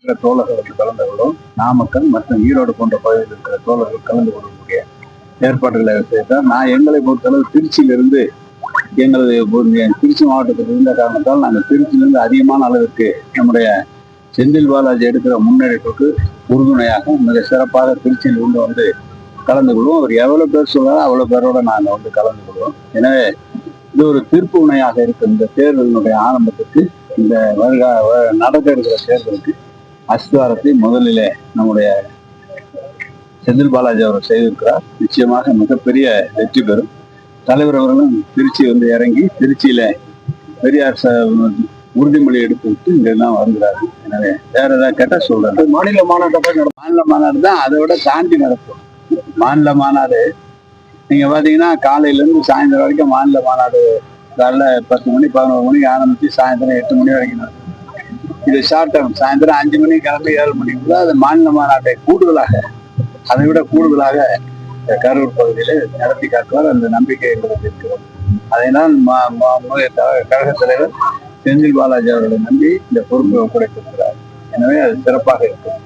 இருக்கிற தோழர்களுக்கு கலந்து கொள்ளும் நாமக்கல் மற்றும் ஈரோடு போன்ற பகுதியில் இருக்கிற தோழர்கள் கலந்து கொள்ளக்கூடிய ஏற்பாடுகளை செய்தார் நான் எங்களை பொறுத்தளவு திருச்சியிலிருந்து எங்களது திருச்சி மாவட்டத்தில் இருந்த காரணத்தால் நாங்கள் திருச்சியிலிருந்து அதிகமான அளவிற்கு நம்முடைய செந்தில் பாலாஜி எடுக்கிற முன்னெடுப்புக்கு உறுதுணையாக மிக சிறப்பாக திருச்சியில் கொண்டு வந்து கலந்து கொள்வோம். அவர் எவ்வளோ பேர் சொன்னாலும் அவ்வளோ பேரோட நாங்கள் வந்து கலந்து கொள்வோம். எனவே இது ஒரு தீர்ப்பு உணையாக இருக்கு இந்த தேர்தலினுடைய ஆரம்பத்துக்கு இந்த வருகா வ- நடக்க இருக்கிற தேர்தலுக்கு அஸ்திவாரத்தை முதலிலே நம்முடைய செந்தில் பாலாஜி அவர் செய்திருக்கிறார். நிச்சயமாக மிகப்பெரிய வெற்றி பெறும். தலைவர் அவர்களும் திருச்சி வந்து இறங்கி திருச்சியில பெரியார் உறுதிமொழி எடுத்து விட்டு இங்கெல்லாம் வருகிறாரு எனவே வேற ஏதாவது கேட்டா சொல்றேன். மாநில மாநாட்டை மாநில மாநாடு தான் அதை விட தாண்டி நடக்கும். மாநில மாநாடு நீங்க பாத்தீங்கன்னா காலையில இருந்து சாயந்தரம் வரைக்கும் மாநில மாநாடு காலைல பத்து மணி பதினோரு மணிக்கு ஆரம்பிச்சு சாயந்தரம் எட்டு மணி வரைக்கும் நடக்கும். இது ஷார்ட் டேர்ம் சாயந்தரம் அஞ்சு மணிக்கு கிளம்பி ஏழு மணிக்குள்ள அது மாநில மாநாட்டை கூடுதலாக அதை விட கூடுதலாக கரூர் பகுதியில் நடத்தி காட்டுவார் அந்த நம்பிக்கை எங்களுக்கு இருக்கிறது. அதனால் மா- மா- கழக தலைவர் செந்தில் பாலாஜி அவர்களை நம்பி இந்த பொறுப்பை ஒப்படைத்திருக்கிறார். எனவே அது சிறப்பாக இருக்கும்.